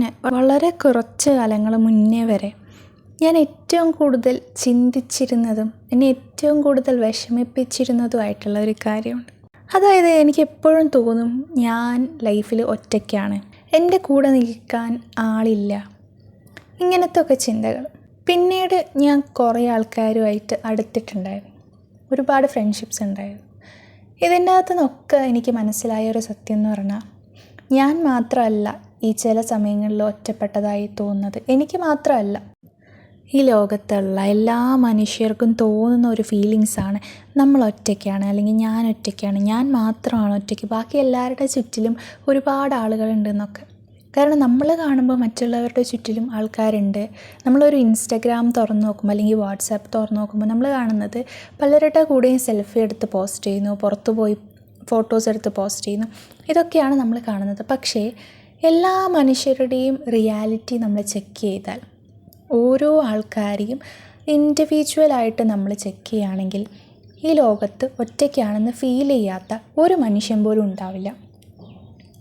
ഞാൻ വളരെ കുറച്ച് കാലങ്ങൾ മുന്നേ വരെ ഞാൻ ഏറ്റവും കൂടുതൽ ചിന്തിച്ചിരുന്നതും എന്നെ ഏറ്റവും കൂടുതൽ വിഷമിപ്പിച്ചിരുന്നതുമായിട്ടുള്ള ഒരു കാര്യമുണ്ട്. അതായത് എനിക്ക് എപ്പോഴും തോന്നും ഞാൻ ലൈഫിൽ ഒറ്റയ്ക്കാണ്. എന്റെ കൂടെ നിൽക്കാൻ ആളില്ല. ഇങ്ങനത്തെ ഒക്കെ ചിന്തകൾ. പിന്നീട് ഞാൻ കുറേ ആൾക്കാരുമായിട്ട് അടുത്തിട്ടുണ്ടായിരുന്നു. ഒരുപാട് ഫ്രണ്ട്ഷിപ്സ് ഉണ്ടായിരുന്നു. ഇതിന്റെ അകത്തു നിന്നൊക്കെ എനിക്ക് മനസ്സിലായ ഒരു സത്യം എന്ന് പറഞ്ഞാൽ ഞാൻ മാത്രമല്ല ഈ ചില സമയങ്ങളിൽ ഒറ്റപ്പെട്ടതായി തോന്നുന്നത് എനിക്ക് മാത്രമല്ല. ഈ ലോകത്തുള്ള എല്ലാ മനുഷ്യർക്കും തോന്നുന്ന ഒരു ഫീലിങ്സാണ് നമ്മൾ ഒറ്റയ്ക്കാണ് അല്ലെങ്കിൽ ഞാൻ ഒറ്റയ്ക്കാണ്. ഞാൻ മാത്രമാണ് ഒറ്റയ്ക്ക്. ബാക്കി എല്ലാവരുടെ ചുറ്റിലും ഒരുപാട് ആളുകളുണ്ടെന്നൊക്കെ. കാരണം നമ്മൾ കാണുമ്പോൾ മറ്റുള്ളവരുടെ ചുറ്റിലും ആൾക്കാരുണ്ട്. നമ്മളൊരു ഇൻസ്റ്റഗ്രാം തുറന്നു നോക്കുമ്പോൾ അല്ലെങ്കിൽ വാട്സാപ്പ് തുറന്നു നോക്കുമ്പോൾ നമ്മൾ കാണുന്നത് പലരുടെ കൂടെയും സെൽഫി എടുത്ത് പോസ്റ്റ് ചെയ്യുന്നു പുറത്തു പോയി ഫോട്ടോസ് എടുത്ത് പോസ്റ്റ് ചെയ്യുന്നു. ഇതൊക്കെയാണ് നമ്മൾ കാണുന്നത്. പക്ഷേ എല്ലാ മനുഷ്യരുടെയും റിയാലിറ്റി നമ്മൾ ചെക്ക് ചെയ്താൽ ഓരോ ആൾക്കാരെയും ഇൻഡിവിജ്വലായിട്ട് നമ്മൾ ചെക്ക് ചെയ്യുകയാണെങ്കിൽ ഈ ലോകത്ത് ഒറ്റയ്ക്കാണെന്ന് ഫീൽ ചെയ്യാത്ത ഒരു മനുഷ്യൻ പോലും ഉണ്ടാവില്ല.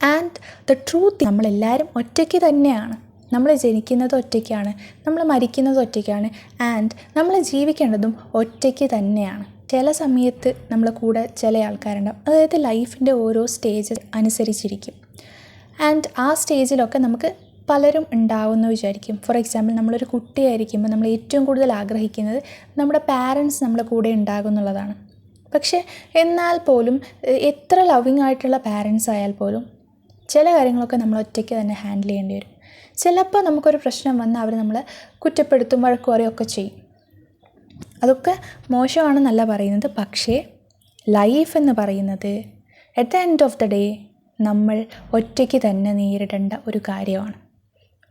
ആൻഡ് ദ ട്രൂത്ത് നമ്മളെല്ലാവരും ഒറ്റയ്ക്ക് തന്നെയാണ്. നമ്മൾ ജനിക്കുന്നത് ഒറ്റയ്ക്കാണ്. നമ്മൾ മരിക്കുന്നത് ഒറ്റയ്ക്കാണ്. ആൻഡ് നമ്മൾ ജീവിക്കേണ്ടതും ഒറ്റയ്ക്ക് തന്നെയാണ്. ചില സമയത്ത് നമ്മളെ കൂടെ ചില ആൾക്കാരുണ്ടാവും. അതായത് ലൈഫിന്റെ ഓരോ സ്റ്റേജ് അനുസരിച്ചിരിക്കും. ആൻഡ് ആ സ്റ്റേജിലൊക്കെ നമുക്ക് പലരും ഉണ്ടാവുമെന്ന് വിചാരിക്കും. ഫോർ എക്സാമ്പിൾ നമ്മളൊരു കുട്ടിയായിരിക്കുമ്പോൾ നമ്മൾ ഏറ്റവും കൂടുതൽ ആഗ്രഹിക്കുന്നത് നമ്മുടെ പാരൻസ് നമ്മുടെ കൂടെ ഉണ്ടാകും എന്നുള്ളതാണ്. പക്ഷേ എന്നാൽ പോലും എത്ര ലവിങ് ആയിട്ടുള്ള പാരൻസ് ആയാൽ പോലും ചില കാര്യങ്ങളൊക്കെ നമ്മൾ ഒറ്റയ്ക്ക് തന്നെ ഹാൻഡിൽ ചെയ്യേണ്ടി വരും. ചിലപ്പോൾ നമുക്കൊരു പ്രശ്നം വന്ന് അവർ നമ്മളെ കുറ്റപ്പെടുത്തും വഴക്ക് പറയുകയൊക്കെ ചെയ്യും. അതൊക്കെ മോശമാണെന്നല്ല പറയുന്നത്. പക്ഷേ ലൈഫ് എന്ന് പറയുന്നത് at the end of the day നമ്മൾ ഒറ്റയ്ക്ക് തന്നെ നേരിടേണ്ട ഒരു കാര്യമാണ്.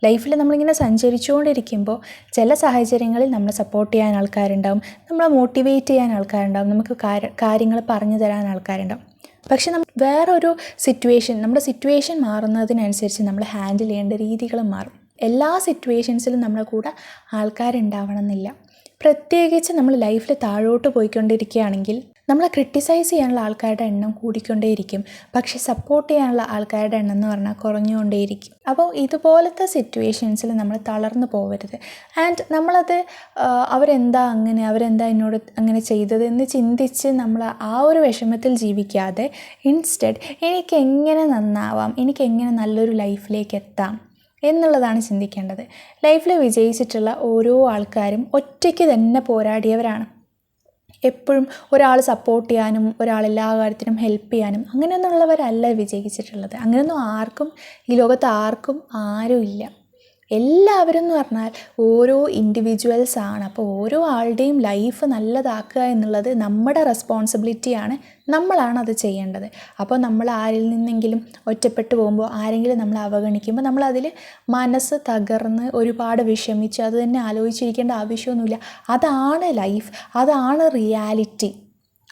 ലൈഫിൽ നമ്മളിങ്ങനെ സഞ്ചരിച്ചുകൊണ്ടിരിക്കുമ്പോൾ ചില സാഹചര്യങ്ങളിൽ നമ്മളെ സപ്പോർട്ട് ചെയ്യാൻ ആൾക്കാരുണ്ടാവും നമ്മളെ മോട്ടിവേറ്റ് ചെയ്യാൻ ആൾക്കാരുണ്ടാവും നമുക്ക് കാര്യങ്ങൾ പറഞ്ഞു തരാൻ ആൾക്കാരുണ്ടാവും. പക്ഷെ നമ്മൾ വേറൊരു സിറ്റുവേഷൻ നമ്മുടെ സിറ്റുവേഷൻ മാറുന്നതിനനുസരിച്ച് നമ്മൾ ഹാൻഡിൽ ചെയ്യേണ്ട രീതികളും മാറും. എല്ലാ സിറ്റുവേഷൻസിലും നമ്മുടെ കൂടെ ആൾക്കാരുണ്ടാവണം എന്നില്ല പ്രത്യേകിച്ച് നമ്മൾ ലൈഫിൽ താഴോട്ട് പോയിക്കൊണ്ടിരിക്കുകയാണെങ്കിൽ നമ്മളെ ക്രിട്ടിസൈസ് ചെയ്യാനുള്ള ആൾക്കാരുടെ എണ്ണം കൂടിക്കൊണ്ടേയിരിക്കും. പക്ഷെ സപ്പോർട്ട് ചെയ്യാനുള്ള ആൾക്കാരുടെ എണ്ണം എന്ന് പറഞ്ഞാൽ കുറഞ്ഞുകൊണ്ടേയിരിക്കും. അപ്പോൾ ഇതുപോലത്തെ സിറ്റുവേഷൻസിൽ നമ്മൾ തളർന്നു പോകരുത് ആൻഡ് നമ്മളത് അവരെന്താ അങ്ങനെ അവരെന്താ എന്നോട് അങ്ങനെ ചെയ്തത് എന്ന് ചിന്തിച്ച് നമ്മൾ ആ ഒരു വിഷമത്തിൽ ജീവിക്കാതെ ഇൻസ്റ്റഡ് എനിക്ക് എങ്ങനെ നന്നാവാം എനിക്ക് എങ്ങനെ നല്ലൊരു ലൈഫിലേക്ക് എത്താം എന്നുള്ളതാണ് ചിന്തിക്കേണ്ടത്. ലൈഫിൽ വിജയിച്ചിട്ടുള്ള ഓരോ ആൾക്കാരും ഒറ്റയ്ക്ക് തന്നെ പോരാടിയവരാണ്. എപ്പോഴും ഒരാൾ സപ്പോർട്ട് ചെയ്യാനും ഒരാൾ എല്ലാ കാര്യത്തിനും ഹെൽപ്പ് ചെയ്യാനും അങ്ങനെയൊന്നുള്ളവരല്ല വിജയിച്ചിട്ടുള്ളത്. അങ്ങനെയൊന്നും ആർക്കും ഈ ലോകത്ത് ആർക്കും ആരും ഇല്ല എല്ലാവരും എന്ന് പറഞ്ഞാൽ ഓരോ ഇൻഡിവിജ്വൽസ് ആണ്. അപ്പോൾ ഓരോ ആളുടെയും ലൈഫ് നല്ലതാക്കുക എന്നുള്ളത് നമ്മുടെ റെസ്പോൺസിബിലിറ്റിയാണ് നമ്മളാണ് അത് ചെയ്യേണ്ടത്. അപ്പോൾ നമ്മൾ ആരിൽ നിന്നെങ്കിലും ഒറ്റപ്പെട്ടു പോകുമ്പോൾ ആരെങ്കിലും നമ്മൾ അവഗണിക്കുമ്പോൾ നമ്മൾ അതിൽ മനസ്സ് തകർന്ന് ഒരുപാട് വിഷമിച്ച് അത് തന്നെ ആലോചിച്ചിരിക്കേണ്ട ആവശ്യമൊന്നുമില്ല. അതാണ് ലൈഫ് അതാണ് റിയാലിറ്റി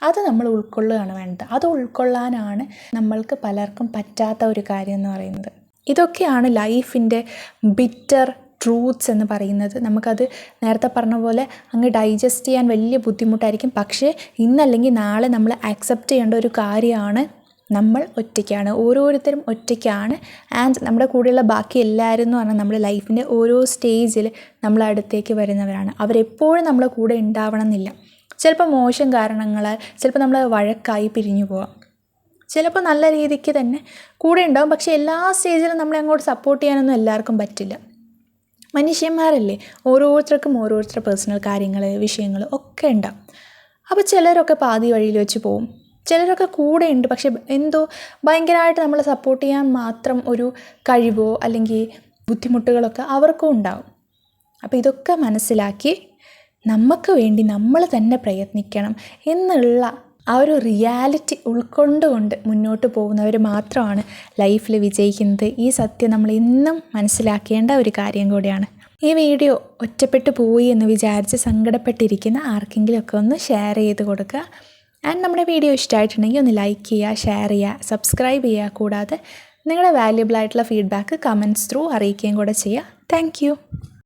അത് നമ്മൾ ഉൾക്കൊള്ളുകയാണ് വേണ്ടത്. അത് ഉൾക്കൊള്ളാനാണ് നമ്മൾക്ക് പലർക്കും പറ്റാത്ത ഒരു കാര്യം എന്ന് പറയുന്നത്. ഇതൊക്കെയാണ് ലൈഫിന്റെ ബിറ്റർ ട്രൂത്ത്സ് എന്ന് പറയുന്നത്. നമുക്കത് നേരത്തെ പറഞ്ഞ പോലെ അങ്ങ് ഡൈജസ്റ്റ് ചെയ്യാൻ വലിയ ബുദ്ധിമുട്ടായിരിക്കും. പക്ഷേ ഇന്നല്ലെങ്കിൽ നാളെ നമ്മൾ ആക്സെപ്റ്റ് ചെയ്യേണ്ട ഒരു കാര്യമാണ് നമ്മൾ ഒറ്റയ്ക്കാണ്. ഓരോരുത്തരും ഒറ്റയ്ക്കാണ്. ആൻഡ് നമ്മുടെ കൂടെയുള്ള ബാക്കി എല്ലാവരും എന്ന് പറഞ്ഞാൽ നമ്മുടെ ലൈഫിന്റെ ഓരോ സ്റ്റേജിൽ നമ്മൾ അടുത്തേക്ക് വരുന്നവരാണ്. അവരെപ്പോഴും നമ്മുടെ കൂടെ ഉണ്ടാവണം എന്നില്ല. ചിലപ്പോൾ മോശം കാരണങ്ങൾ ചിലപ്പോൾ നമ്മൾ വഴക്കായി പിരിഞ്ഞു പോവാം. ചിലപ്പോൾ നല്ല രീതിക്ക് തന്നെ കൂടെ ഉണ്ടാവും. പക്ഷേ എല്ലാ സ്റ്റേജിലും നമ്മളെ അങ്ങോട്ട് സപ്പോർട്ട് ചെയ്യാനൊന്നും എല്ലാവർക്കും പറ്റില്ല. മനുഷ്യന്മാരല്ലേ? ഓരോരുത്തർക്കും ഓരോരുത്തരുടെ പേഴ്സണൽ കാര്യങ്ങൾ വിഷയങ്ങൾ ഒക്കെ ഉണ്ടാവും. അപ്പോൾ ചിലരൊക്കെ പാതി വഴിയിൽ വെച്ച് പോവും. ചിലരൊക്കെ കൂടെ ഉണ്ട്. പക്ഷെ എന്തോ ഭയങ്കരമായിട്ട് നമ്മളെ സപ്പോർട്ട് ചെയ്യാൻ മാത്രം ഒരു കഴിവോ അല്ലെങ്കിൽ ബുദ്ധിമുട്ടുകളൊക്കെ അവർക്കും ഉണ്ടാവും. അപ്പോൾ ഇതൊക്കെ മനസ്സിലാക്കി നമുക്ക് വേണ്ടി നമ്മൾ തന്നെ പ്രയത്നിക്കണം എന്നുള്ള ആ ഒരു റിയാലിറ്റി ഉൾക്കൊണ്ടുകൊണ്ട് മുന്നോട്ട് പോകുന്നവർ മാത്രമാണ് ലൈഫിൽ വിജയിക്കുന്നത്. ഈ സത്യം നമ്മൾ ഇന്നും മനസ്സിലാക്കേണ്ട ഒരു കാര്യം കൂടിയാണ്. ഈ വീഡിയോ ഒറ്റപ്പെട്ടു പോയി എന്ന് വിചാരിച്ച് സങ്കടപ്പെട്ടിരിക്കുന്ന ആർക്കെങ്കിലുമൊക്കെ ഒന്ന് ഷെയർ ചെയ്ത് കൊടുക്കുക. ആൻഡ് നമ്മുടെ വീഡിയോ ഇഷ്ടമായിട്ടുണ്ടെങ്കിൽ ഒന്ന് ലൈക്ക് ചെയ്യുക ഷെയർ ചെയ്യുക സബ്സ്ക്രൈബ് ചെയ്യുക. കൂടാതെ നിങ്ങളുടെ വാല്യുബിൾ ആയിട്ടുള്ള ഫീഡ്ബാക്ക് കമന്റ്സ് ത്രൂ അറിയിക്കുകയും കൂടെ ചെയ്യുക. താങ്ക്